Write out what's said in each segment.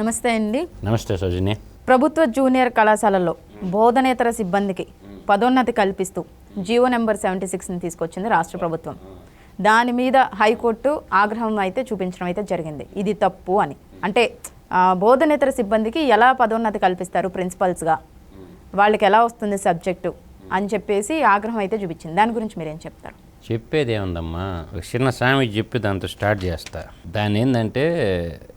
నమస్తే అండి. నమస్తే సౌజన్య. ప్రభుత్వ జూనియర్ కళాశాలల్లో బోధనేతర సిబ్బందికి పదోన్నతి కల్పిస్తూ జీవో నెంబర్ సెవెంటీ సిక్స్ని తీసుకొచ్చింది రాష్ట్ర ప్రభుత్వం. దాని మీద హైకోర్టు ఆగ్రహం అయితే చూపించడం అయితే జరిగింది. ఇది తప్పు అని. అంటే బోధనేతర సిబ్బందికి ఎలా పదోన్నతి కల్పిస్తారు ప్రిన్సిపల్స్గా వాళ్ళకి ఎలా వస్తుంది సబ్జెక్టు అని చెప్పేసి ఆగ్రహం అయితే చూపించింది. దాని గురించి మీరేం చెప్తారు? చెప్పేది ఏముందమ్మా? ఒక చిన్న సామె చెప్పి దాంతో స్టార్ట్ చేస్తా. దాని ఏంటంటే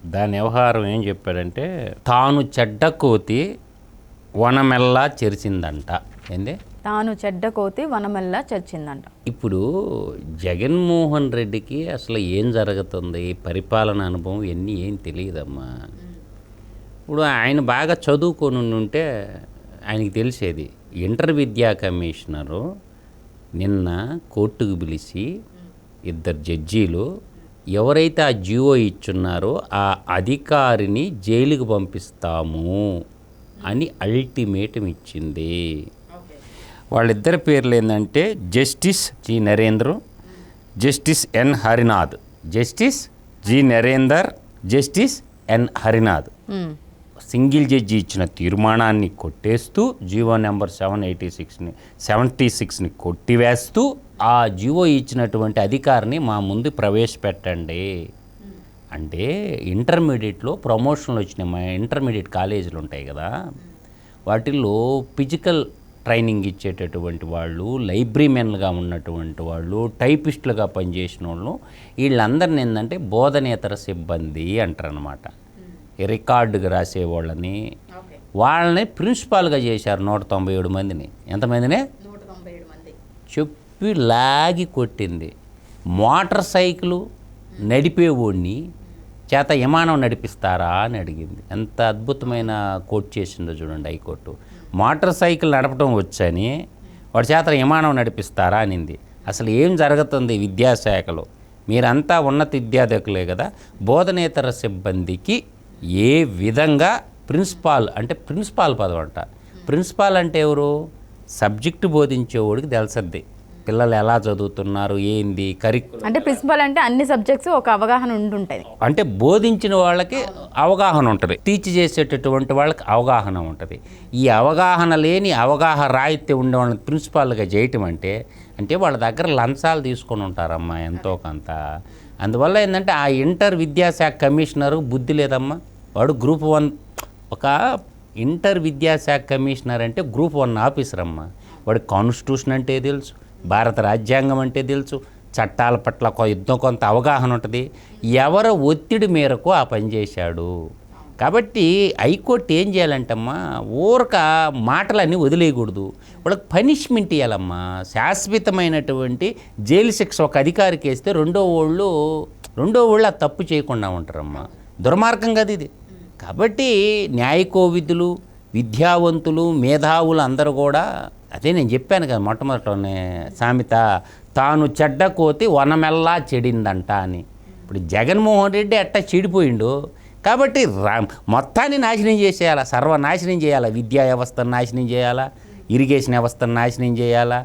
దాని వ్యవహారం ఏం చెప్పాడంటే తాను చెడ్డ కోతి వనమెల్లా చెరిచిందంట. ఏంది? తాను చెడ్డ కోతి వనమెల్లా చచ్చిందంట ఇప్పుడు జగన్మోహన్ రెడ్డికి అసలు ఏం జరుగుతుంది? పరిపాలన అనుభవం ఇవన్నీ ఏం తెలియదమ్మా. ఇప్పుడు ఆయన బాగా చదువుకొని ఉంటే ఆయనకి తెలిసేది ఇంటర్ విద్యా కమిషనరు నిన్న కోర్టుకు పిలిచి ఇద్దరు జడ్జీలు ఎవరైతే ఆ జియో ఇచ్చున్నారో ఆ అధికారిని జైలుకు పంపిస్తాము అని అల్టిమేటం ఇచ్చింది. వాళ్ళిద్దరి పేర్లు ఏంటంటే justice G Narendra justice N Harinath justice G Narender justice N Harinath. Single judge ఇచ్చిన తీర్మానాన్ని కొట్టేస్తూ జీవో నెంబర్ సెవెన్ ఎయిటీ సిక్స్ని సెవెంటీ సిక్స్ని కొట్టివేస్తూ ఆ జీవో ఇచ్చినటువంటి అధికారిని మా ముందు ప్రవేశపెట్టండి. అంటే ఇంటర్మీడియట్లో ప్రమోషన్లు వచ్చినాయి. మా ఇంటర్మీడియట్ కాలేజీలు ఉంటాయి కదా. వాటిల్లో ఫిజికల్ ట్రైనింగ్ ఇచ్చేటటువంటి వాళ్ళు లైబ్రరీమెన్లుగా ఉన్నటువంటి వాళ్ళు టైపిస్టులుగా పనిచేసిన వాళ్ళు వీళ్ళందరిని ఏంటంటే బోధనేతర సిబ్బంది అంటారనమాట రికార్డుగా రాసే వాళ్ళని ప్రిన్సిపాల్గా చేశారు నూట తొంభై ఏడు మందిని. ఎంతమందిని? చెప్పి లాగి కొట్టింది. మోటార్ సైకిల్ నడిపేవాడిని. చేత విమానం నడిపిస్తారా అని అడిగింది. ఎంత అద్భుతమైన కోట్ చేసిందో చూడండి హైకోర్టు. మోటార్ సైకిల్ నడపడం వచ్చని వాడి చేత విమానం నడిపిస్తారా అనింది. అసలు ఏం జరుగుతుంది విద్యాశాఖలో? మీరంతా ఉన్నత విద్యార్థులే కదా. బోధనేతర సిబ్బందికి ఏ విధంగా ప్రిన్సిపాల్ అంటే ప్రిన్సిపాల్ పదవి అంట. ప్రిన్సిపాల్ అంటే ఎవరు? సబ్జెక్టు బోధించేవాడికి తెలుసద్ది. పిల్లలు ఎలా చదువుతున్నారు ఏంది కరిక్ అంటే ప్రిన్సిపల్ అంటే అన్ని సబ్జెక్ట్స్ ఒక అవగాహన ఉండుంటుంది. అంటే బోధించిన వాళ్ళకి అవగాహన ఉంటుంది. టీచ్ చేసేటటువంటి వాళ్ళకి అవగాహన ఉంటుంది. ఈ అవగాహన లేని అవగాహన రాయితీ ఉండే వాళ్ళని ప్రిన్సిపాల్గా చేయటం అంటే అంటే వాళ్ళ దగ్గర లంచాలు తీసుకొని ఉంటారమ్మా ఎంతో కొంత. అందువల్ల ఏంటంటే ఆ ఇంటర్ విద్యాశాఖ కమిషనరు బుద్ధి లేదమ్మా. వాడు గ్రూప్ వన్ ఒక ఇంటర్ విద్యాశాఖ కమిషనర్ అంటే గ్రూప్ వన్ ఆఫీసర్ అమ్మా. వాడి కాన్స్టిట్యూషన్ అంటే తెలుసు భారత రాజ్యాంగం అంటే తెలుసు చట్టాల పట్ల యుద్ధం కొంత అవగాహన ఉంటుంది. ఎవరు ఒత్తిడి మేరకు ఆ పని చేశాడు. కాబట్టి హైకోర్టు ఏం చేయాలంటమ్మా? ఊరక మాటలన్నీ వదిలేయకూడదు. వాళ్ళకి పనిష్మెంట్ ఇవ్వాలమ్మా శాశ్వతమైనటువంటి జైలు శిక్ష ఒక అధికారికి వేస్తే రెండో వాళ్ళు రెండో వాళ్ళు ఆ తప్పు చేయకుండా ఉంటారమ్మా. దుర్మార్గం కదా ఇది. కాబట్టి న్యాయకోవిధులు విద్యావంతులు మేధావులు అందరూ కూడా అదే నేను చెప్పాను కదా మొట్టమొదటిలోనే సామెత తాను చెడ్డ కోతి వనమెల్లా చెడిందంట అని. ఇప్పుడు జగన్మోహన్ రెడ్డి అట్టా చెడిపోయిండు? కాబట్టి రా మొత్తాన్ని నాశనం చేసేయాలా? సర్వనాశనం చేయాలా? విద్యా వ్యవస్థను నాశనం చేయాలా? ఇరిగేషన్ వ్యవస్థను నాశనం చేయాలా?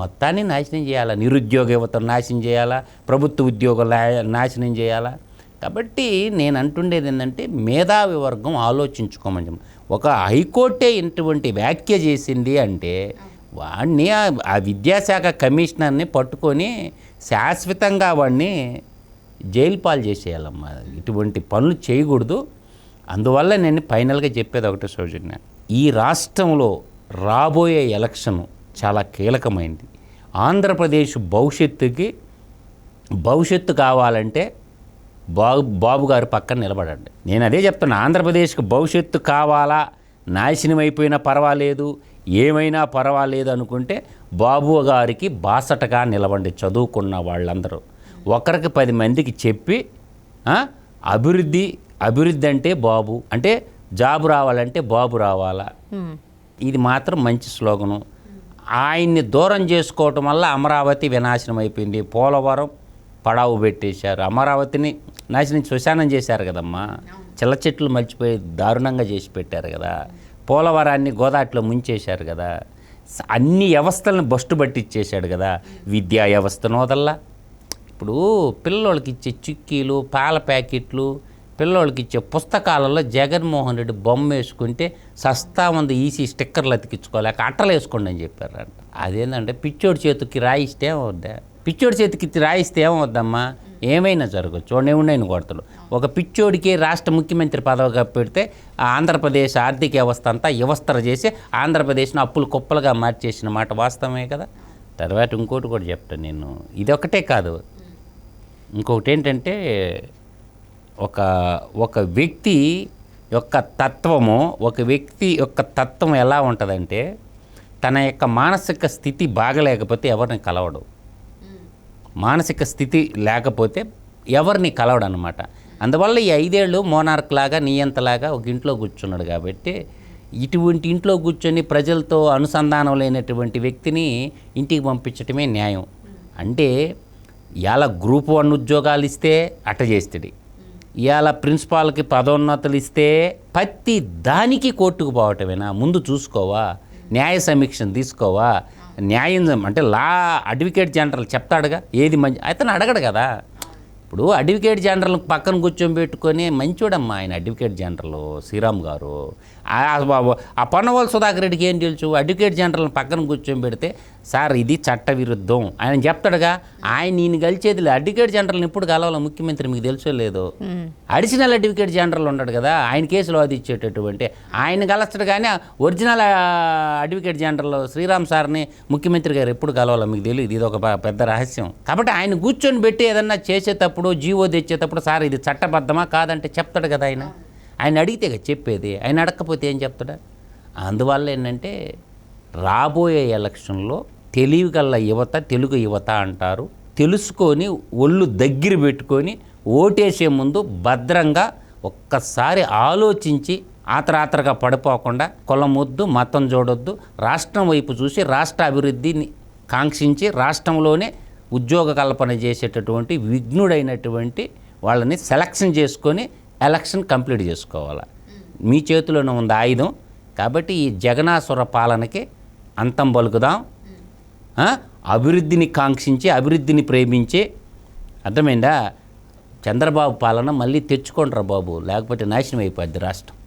మొత్తాన్ని నాశనం చేయాలా? నిరుద్యోగ యువతను నాశనం చేయాలా? ప్రభుత్వ ఉద్యోగులు నాశనం చేయాలా? కాబట్టి నేను అంటుండేది ఏంటంటే మేధావి వర్గం ఆలోచించుకోమని చెప్పి. ఒక హైకోర్టే ఇటువంటి వ్యాఖ్య చేసింది అంటే వాడిని ఆ- విద్యాశాఖ కమిషనర్ని పట్టుకొని శాశ్వతంగా వాడిని జైలు పాలు చేసేయాలమ్మా. ఇటువంటి పనులు చేయకూడదు. అందువల్ల నేను ఫైనల్గా చెప్పేది ఒకటే సౌజన్య. ఈ రాష్ట్రంలో రాబోయే ఎలక్షన్ చాలా కీలకమైంది. ఆంధ్రప్రదేశ్ భవిష్యత్తుకి భవిష్యత్తు కావాలంటే బాబు బాబు గారు పక్కన నిలబడండి. నేను అదే చెప్తున్నా ఆంధ్రప్రదేశ్కి భవిష్యత్తు కావాలా? నాశనం అయిపోయినా పర్వాలేదు ఏమైనా పర్వాలేదు అనుకుంటే బాబు గారికి బాసటగా నిలబండి చదువుకున్న వాళ్ళందరూ. ఒకరికి పది మందికి చెప్పి అభివృద్ధి అభివృద్ధి అంటే బాబు అంటే జాబు రావాలంటే బాబు రావాలా. ఇది మాత్రం మంచి స్లోగను. ఆయన్ని దూరం చేసుకోవటం వల్ల అమరావతి వినాశనం అయిపోయింది. పోలవరం పడావు పెట్టేశారు. అమరావతిని నాశనం శ్మశానం చేశారు కదమ్మా. చిల్ల చెట్లు మర్చిపోయి దారుణంగా చేసి పెట్టారు కదా. పోలవరాన్ని గోదాట్లో ముంచేశారు కదా. అన్ని వ్యవస్థలను బస్టు పట్టించేశాడు కదా. విద్యా వ్యవస్థను వదల్లా. ఇప్పుడు పిల్లోళ్ళకి ఇచ్చే చిక్కీలు పాల ప్యాకెట్లు పిల్లోళ్ళకి ఇచ్చే పుస్తకాలలో జగన్మోహన్ రెడ్డి బొమ్మ వేసుకుంటే సస్తా ఉంది ఈసీ స్టిక్కర్లు అతికించుకోలేక అట్టలు వేసుకోండి అని చెప్పారంట. అదేంటంటే పిచ్చోడి చేతికి రాయిస్తే ఏమవుద్దా? పిచ్చోడి చేతికి రాయిస్తే ఏమవుద్దమ్మా? ఏమైనా జరగచ్చు వాడిని ఎవడైనా కొడతాడు ఒక పిచ్చోడికి రాష్ట్ర ముఖ్యమంత్రి పదవిగా పెడితే ఆ ఆంధ్రప్రదేశ్ ఆర్థిక వ్యవస్థ అంతా వ్యవస్థర చేసి ఆంధ్రప్రదేశ్ను అప్పులు కుప్పలుగా మార్చేసిన మాట వాస్తవమే కదా? తర్వాత ఇంకోటి కూడా చెప్తాను నేను. ఇది ఒకటే కాదు. ఇంకొకటి ఏంటంటే ఒక ఒక వ్యక్తి యొక్క తత్వము ఒక వ్యక్తి యొక్క తత్వం ఎలా ఉంటుందంటే తన యొక్క మానసిక స్థితి బాగలేకపోతే ఎవరిని కలవడు. మానసిక స్థితి లేకపోతే ఎవరిని కలవడనమాట అందువల్ల ఈ ఐదేళ్ళు మోనార్క్ లాగా నియంతలాగా ఒక ఇంట్లో కూర్చున్నాడు కాబట్టి ఇటువంటి ఇంట్లో కూర్చొని ప్రజలతో అనుసంధానం లేనటువంటి వ్యక్తిని ఇంటికి పంపించటమే న్యాయం. అంటే ఇవాళ గ్రూప్ వన్ ఉద్యోగాలు ఇస్తే అట్ట చేస్తాడు ఇవాళ ప్రిన్సిపాల్కి పదోన్నతులు ఇస్తే ప్రతి దానికి కోర్టుకు పోవటమేనా? ముందు చూసుకోవా? న్యాయ సమీక్షను తీసుకోవా? న్యాయం అంటే లా అడ్వకేట్ జనరల్ చెప్తాడుగా? ఏది మంచి అతను అడగడు కదా. ఇప్పుడు అడ్వకేట్ జనరల్ పక్కన కూర్చొని పెట్టుకొని మంచోడమ్మా ఆయన అడ్వకేట్ జనరల్ శ్రీరామ్ గారు. ఆ- పొన్నవాళ్ళ సుధాకర్ రెడ్డికి ఏం తెలుసు? అడ్వకేట్ జనరల్ పక్కన కూర్చొని పెడితే సార్ ఇది చట్ట విరుద్ధం ఆయన చెప్తాడుగా ఆయన నేను కలిచేది లే. అడ్వకేట్ జనరల్ని ఎప్పుడు కలవాలి ముఖ్యమంత్రి మీకు తెలుసో లేదో. అడిషనల్ అడ్వకేట్ జనరల్ ఉన్నాడు కదా ఆయన కేసులో అది ఇచ్చేటటువంటి ఆయన కలస్తాడు కానీ ఒరిజినల్ అడ్వకేట్ జనరల్ శ్రీరామ్ సార్ని ముఖ్యమంత్రి గారు ఎప్పుడు కలవాలో మీకు తెలియదు ఇది ఒక పెద్ద రహస్యం. కాబట్టి ఆయన కూర్చొని పెట్టి ఏదన్నా చేసేటప్పుడు జీవో తెచ్చేటప్పుడు సార్ ఇది చట్టబద్ధమా? కాదంటే చెప్తాడు కదా ఆయన. ఆయన అడిగితే కదా చెప్పేది. ఆయన అడగకపోతే ఏం చెప్తాడా? అందువల్ల ఏంటంటే రాబోయే ఎలక్షన్లో తెలివిగల యువత తెలుగు యువత అంటారు. తెలుసుకొని ఒళ్ళు దగ్గర పెట్టుకొని ఓటేసే ముందు భద్రంగా ఒక్కసారి ఆలోచించి ఆతరాతరగా పడిపోకుండా కులమొద్దు మతం చూడొద్దు రాష్ట్రం వైపు చూసి రాష్ట్ర అభివృద్ధిని కాంక్షించి రాష్ట్రంలోనే ఉద్యోగ కల్పన చేసేటటువంటి విఘ్నుడైనటువంటి వాళ్ళని సెలక్షన్ చేసుకొని ఎలక్షన్ కంప్లీట్ చేసుకోవాలి. మీ చేతిలోనే ఉంది ఆయుధం. కాబట్టి ఈ జగనాసుర పాలనకి అంతం పలుకుదాం. అభివృద్ధిని కాంక్షించి అభివృద్ధిని ప్రేమించి అర్థమైందా? చంద్రబాబు పాలన మళ్ళీ తెచ్చుకోండిరా బాబు. లేకపోతే నాశనం అయిపోద్ది రాష్ట్రం.